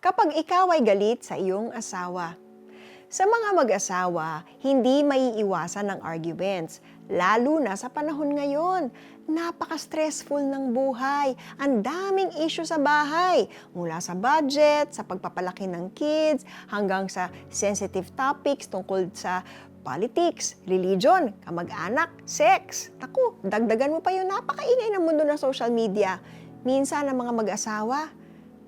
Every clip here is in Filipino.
kapag ikaw ay galit sa iyong asawa. Sa mga mag-asawa, hindi maiiwasan ng arguments, lalo na sa panahon ngayon. Napaka-stressful ng buhay. Ang daming issue sa bahay. Mula sa budget, sa pagpapalaki ng kids, hanggang sa sensitive topics tungkol sa politics, religion, kamag-anak, sex. Naku, dagdagan mo pa yung napakaingay ng mundo ng social media. Minsan ang mga mag-asawa,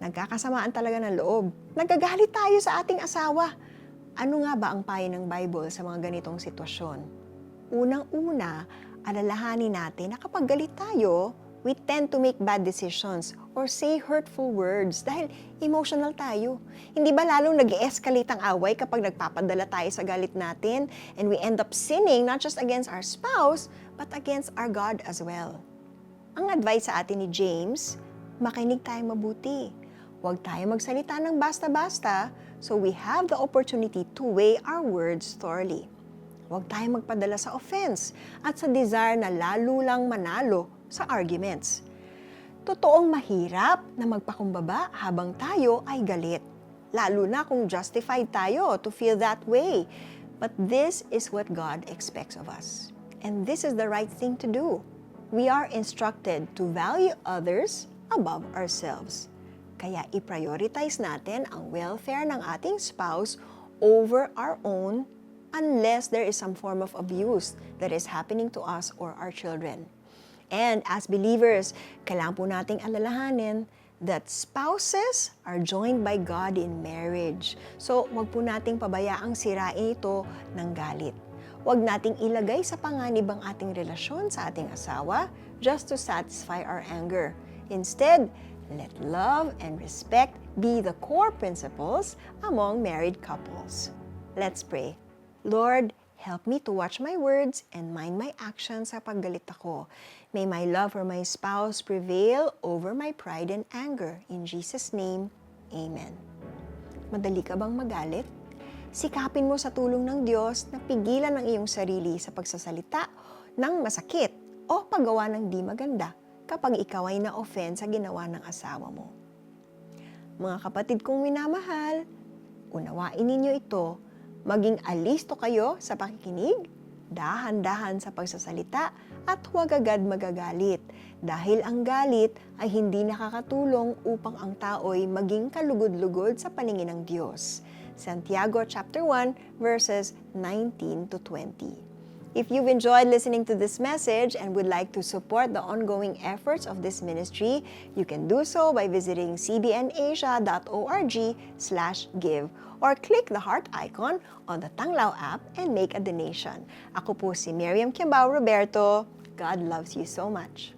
nagkakasamaan talaga ng loob. Nagagalit tayo sa ating asawa. Ano nga ba ang payo ng Bible sa mga ganitong sitwasyon? Unang-una, alalahanin natin na kapag galit tayo, we tend to make bad decisions or say hurtful words dahil emotional tayo. Hindi ba lalong nag escalate ang away kapag nagpapadala tayo sa galit natin and we end up sinning not just against our spouse, but against our God as well. Ang advice sa atin ni James, makinig tayo mabuti. Huwag tayo magsalita ng basta-basta so we have the opportunity to weigh our words thoroughly. Huwag tayo magpadala sa offense at sa desire na lalo lang manalo sa arguments. Totoong mahirap na magpakumbaba habang tayo ay galit. Lalo na kung justified tayo to feel that way. But this is what God expects of us. And this is the right thing to do. We are instructed to value others above ourselves. Kaya i-prioritize natin ang welfare ng ating spouse over our own unless there is some form of abuse that is happening to us or our children. And as believers, kailangan po nating alalahanin that spouses are joined by God in marriage. So, wag po nating pabayaang sirain ito ng galit. Huwag nating ilagay sa panganib ang ating relasyon sa ating asawa just to satisfy our anger. Instead, let love and respect be the core principles among married couples. Let's pray. Lord, help me to watch my words and mind my actions sa paggalit ako. May my love for my spouse prevail over my pride and anger. In Jesus' name, Amen. Madali ka bang magalit? Sikapin mo sa tulong ng Diyos na pigilan ang iyong sarili sa pagsasalita ng masakit o paggawa ng di maganda kapag ikaw ay na-offend sa ginawa ng asawa mo. Mga kapatid kong minamahal, unawain ninyo ito, maging alisto kayo sa pakikinig, dahan-dahan sa pagsasalita, at huwag agad magagalit dahil ang galit ay hindi nakakatulong upang ang tao'y maging kalugod-lugod sa paningin ng Diyos. Santiago chapter 1 verses 19 to 20. If you've enjoyed listening to this message and would like to support the ongoing efforts of this ministry, you can do so by visiting cbnasia.org slash give or click the heart icon on the Tanglao app and make a donation. Ako po si Miriam Kiambao Roberto. God loves you so much.